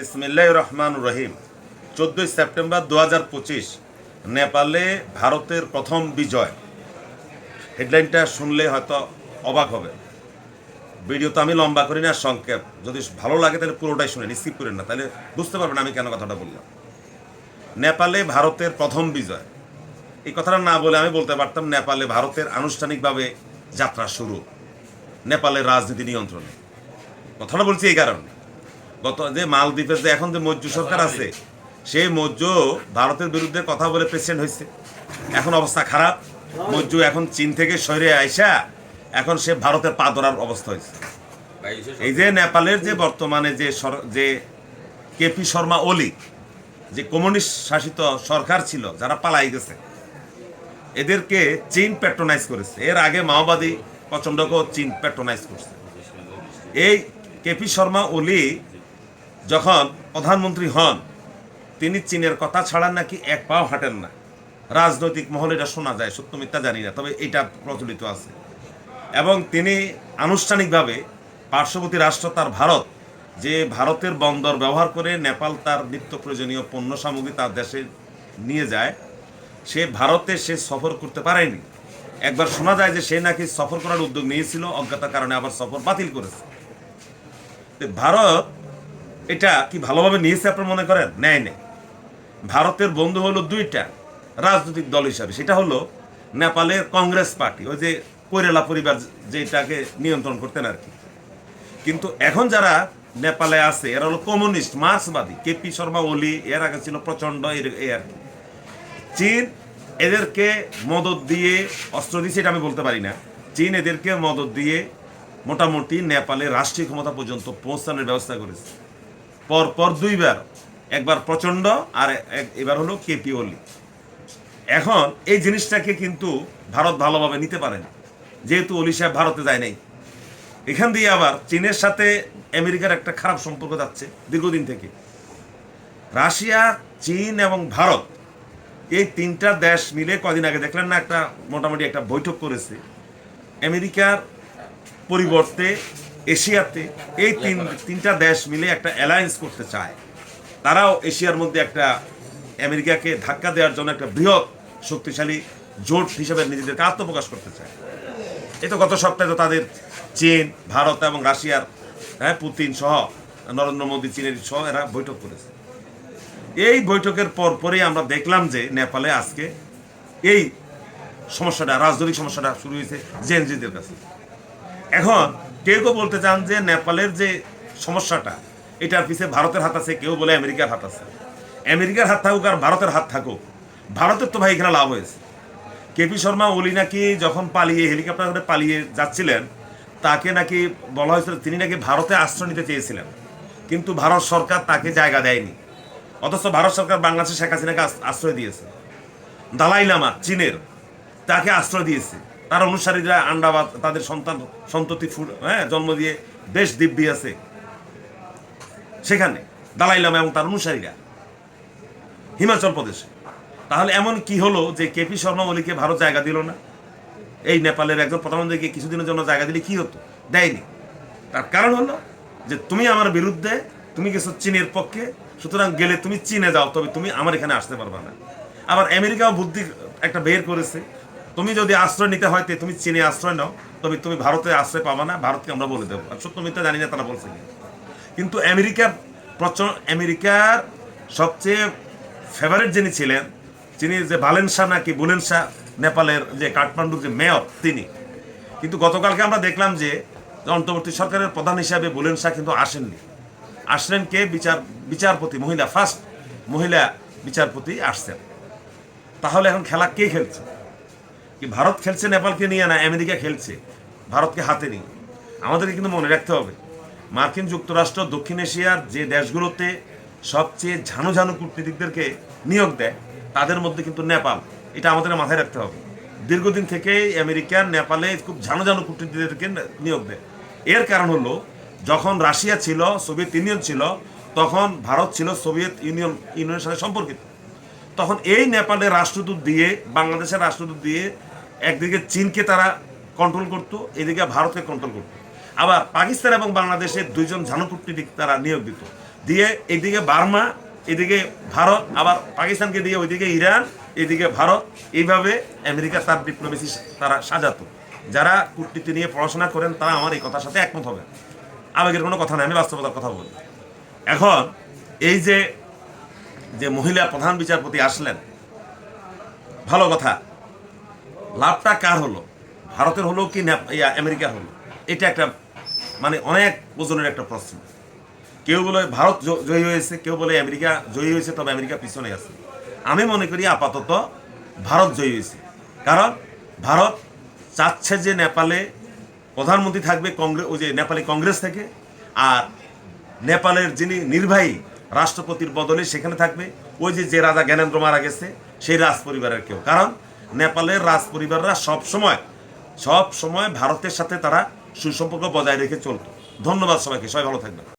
বিসমিল্লাহ রহমান রহিম। চোদ্দই সেপ্টেম্বর দু হাজার পঁচিশ, নেপালে ভারতের প্রথম বিজয়। হেডলাইনটা শুনলে হয়তো অবাক হবে। ভিডিও তো আমি লম্বা করি না, সংক্ষেপ। যদি ভালো লাগে তাহলে পুরোটাই শুনে স্কিপ করেন না। তাহলে বুঝতে পারবেন আমি কেন কথাটা বললাম। নেপালে ভারতের প্রথম বিজয়। এই কথাটা না বলে আমি বলতে পারতাম নেপালে ভারতের আনুষ্ঠানিকভাবে যাত্রা শুরু। নেপালের রাজনীতি নিয়ন্ত্রণে। কথাটা বলছি এই কারণে। গত যে মালদ্বীপের যে এখন যে মজ্জু সরকার আছে, সেই মজ্জু ভারতের বিরুদ্ধে কথা বলে প্রেসিডেন্ট হয়েছে। এখন অবস্থা খারাপ। মজ্জু এখন চীন থেকে সরে আইসা, এখন সে ভারতের পা ধরার অবস্থা হয়েছে। এই যে নেপালের যে বর্তমানে যে যে কেপি শর্মা ওলি যে কমিউনিস্ট শাসিত সরকার ছিল, যারা পালাই গেছে, এদেরকে চীন প্যাট্রোনাইজ করেছে। এর আগে মাওবাদী প্রচণ্ডকেও চীন প্যাট্রোনাইজ করছে। এই কেপি শর্মা ওলি যখন প্রধানমন্ত্রী হন, তিনি চীনের কথা ছাড়া নাকি এক পাও হাঁটেন না। রাজনৈতিক মহলে এটা শোনা যায়, সত্য মিথ্যা জানি না, তবে এটা প্রচলিত আছে। এবং তিনি আনুষ্ঠানিকভাবে পার্শ্ববর্তী রাষ্ট্র তার ভারত, যে ভারতের বন্দর ব্যবহার করে নেপাল তার নিত্য প্রয়োজনীয় পণ্য সামগ্রী তার দেশে নিয়ে যায়, সে ভারতে সে সফর করতে পারেনি। একবার শোনা যায় যে সে নাকি সফর করার উদ্যোগ নিয়েছিল, অজ্ঞতার কারণে আবার সফর বাতিল করেছে। ভারত এটা কি ভালোভাবে নিয়েছে আপনার মনে করেন? নেয় নেই। ভারতের বন্ধু হলো দুইটা রাজনৈতিক দল হিসাবে। সেটা হলো নেপালের কংগ্রেস পার্টি, ওই যে কৈরালা পরিবার যেটাকে নিয়ন্ত্রণ করতেন আর কি। কিন্তু এখন যারা নেপালে আছে, এরা হলো কমিউনিস্ট, মার্ক্সবাদী, কেপি শর্মা ওলি এর আগে ছিল প্রচণ্ড এর- এই আর কি। চীন এদেরকে মদত দিয়ে অস্ত্র দিয়েছে, এটা আমি বলতে পারি না। চীন এদেরকে মদত দিয়ে মোটামুটি নেপালে রাষ্ট্রীয় ক্ষমতা পর্যন্ত পৌঁছানোর ব্যবস্থা করেছে। পর পর দুইবার, একবার প্রচণ্ড আর এবার হলো কেপি ওলি। এখন এই জিনিসটাকে কিন্তু ভারত ভালোভাবে নিতে পারে না। যেহেতু ওলি সাহেব ভারতে যায় নাই। এখান দিয়ে আবার চীনের সাথে আমেরিকার একটা খারাপ সম্পর্ক যাচ্ছে দীর্ঘদিন থেকে। রাশিয়া, চীন এবং ভারত এই তিনটা দেশ মিলে কদিন আগে দেখলেন না একটা মোটামুটি একটা বৈঠক করেছে। আমেরিকার পরিবর্তে এশিয়াতে এই তিন, তিনটা দেশ মিলে একটা অ্যালায়েন্স করতে চায়। তারাও এশিয়ার মধ্যে একটা আমেরিকাকে ধাক্কা দেওয়ার জন্য একটা বৃহৎ শক্তিশালী জোট হিসেবে নিজেদেরকে আত্মপ্রকাশ করতে চায়। এ তো গত সপ্তাহে তো তাদের চীন, ভারত এবং রাশিয়ার হ্যাঁ পুতিন সহ নরেন্দ্র মোদী, চীনের সহ এরা বৈঠক করেছে। এই বৈঠকের পর পরেই আমরা দেখলাম যে নেপালে আজকে এই সমস্যাটা, রাজনৈতিক সমস্যাটা শুরু হয়েছে জেনজিদের কাছে। এখন কেউ কেউ বলতে চান যে নেপালের যে সমস্যাটা, এটার পিছিয়ে ভারতের হাত আছে, কেউ বলে আমেরিকার হাত আছে। আমেরিকার হাত থাকুক আর ভারতের হাত থাকুক, ভারতের তো ভাই এখানে লাভ হয়েছে। কেপি শর্মা, ওলি নাকি যখন পালিয়ে, হেলিকপ্টার করে পালিয়ে যাচ্ছিলেন, তাকে নাকি বলা হয়েছিল, তিনি নাকি ভারতে আশ্রয় নিতে চেয়েছিলেন। কিন্তু ভারত সরকার তাকে জায়গা দেয়নি। অথচ ভারত সরকার বাংলাদেশে শেখ হাসিনাকে আশ্রয় দিয়েছে। দালাই লামা, চীনের, তাকে আশ্রয় দিয়েছে। তার অনুসারীরা আন্ডাবাদ তাদের সন্তান, সন্ততি হ্যাঁ জন্ম দিয়ে বেশ দিব্যি আছে। সেখানে দালাই লামা এবং তার অনুসারীরা হিমাচল প্রদেশে। তাহলে এমন কি হলো যে কেপি শর্মা ওলিকে ভারত জায়গা দিল না? এই নেপালের একজন প্রধানমন্ত্রীকে কিছুদিনের জন্য জায়গা দিলে কি হতো? দেয়নি। তার কারণ হলো যে তুমি আমার বিরুদ্ধে, তুমি গেছো চীনের পক্ষে, সুতরাং গেলে তুমি চীনে যাও, তবে তুমি আমার এখানে আসতে পারবে না। আবার আমেরিকাও বুদ্ধি একটা বের করেছে তুমি যদি আশ্রয় নিতে হয় তুমি চীনে আশ্রয় নাও, তবে তুমি ভারতে আশ্রয় পাবা না, ভারতকে আমরা বলে দেবো। আর সত্য মিথ্যা জানি না, তারা বলছে কিন্তু আমেরিকার প্রচণ্ড আমেরিকার সবচেয়ে ফেভারিট যিনি ছিলেন তিনি যে বালেনশা নাকি বুলেনশা নেপালের যে কাঠমান্ডুর যে মেয়র তিনি। কিন্তু গতকালকে আমরা দেখলাম যে অন্তর্বর্তী সরকারের প্রধান হিসাবে বুলেন শাহ কিন্তু আসেননি। আসলেন কে? বিচার বিচারপতি, মহিলা। ফার্স্ট মহিলা বিচারপতি আসছেন। তাহলে এখন খেলা কে খেলছে? কি ভারত খেলছে নেপালকে নিয়ে না আমেরিকা খেলছে? ভারতকে হাতে নিয়ে। আমাদেরকে কিন্তু মনে রাখতে হবে, মার্কিন যুক্তরাষ্ট্র দক্ষিণ এশিয়ার যে দেশগুলোতে সবচেয়ে ঝানু ঝানু কূটনীতিকদেরকে নিয়োগ দেয়, তাদের মধ্যে কিন্তু নেপাল। এটা আমাদের মাথায় রাখতে হবে। দীর্ঘদিন থেকেই আমেরিকার নেপালে খুব ঝানু ঝানু কূটনীতিদেরকে নিয়োগ দেয়। এর কারণ হলো, যখন রাশিয়া ছিল, সোভিয়েত ইউনিয়ন ছিল, তখন ভারত ছিল সোভিয়েত ইউনিয়ন, ইউনিয়নের সাথে সম্পর্কিত। তখন এই নেপালের রাষ্ট্রদূত দিয়ে, বাংলাদেশের রাষ্ট্রদূত দিয়ে একদিকে চীনকে তারা কন্ট্রোল করতো, এদিকে ভারতকে কন্ট্রোল করতো। আবার পাকিস্তান এবং বাংলাদেশের দুইজন ঝানু কূটনীতিক তারা নিয়োগ দিত। দিয়ে এদিকে বার্মা, এদিকে ভারত, আবার পাকিস্তানকে দিয়ে ওইদিকে ইরান, এদিকে ভারত, এইভাবে আমেরিকা তার ডিপ্লোমেসি তারা সাজাতো। যারা কূটনীতি নিয়ে পড়াশোনা করেন, তারা আমার এই কথার সাথে একমত হবে আবেগের কোনো কথা নেই, আমি বাস্তবতার কথা বলি এখন এই যে যে মহিলা প্রধান বিচারপতি আসলেন, ভালো কথা। লাভটা কার হলো? ভারতের হলো কি আমেরিকার হলো? এটা একটা মানে অনেক ওজনের একটা প্রশ্ন। কেউ বলে ভারত জয়ী হয়েছে, কেউ বলে আমেরিকা জয়ী হয়েছে, তবে আমেরিকা পিছনে আছে। আমি মনে করি আপাতত ভারত জয়ী হয়েছে। কারণ ভারত চাচ্ছে যে নেপালে প্রধানমন্ত্রী থাকবে কংগ্রেস ওই যে নেপালি কংগ্রেস থেকে, আর নেপালের যিনি নির্বাহী রাষ্ট্রপতির বদলে সেখানে থাকবে। ওই যে যে রাজা জ্ঞানেন্দ্র মারা গেছে, সেই রাজ পরিবারের কেউ। কারণ নেপালের রাজ পরিবাররা সব সময় সব সময় ভারতের সাথে তারা সুসম্পর্ক বজায় রেখে চলত। ধন্যবাদ সবাইকে, সবাই ভালো থাকবেন।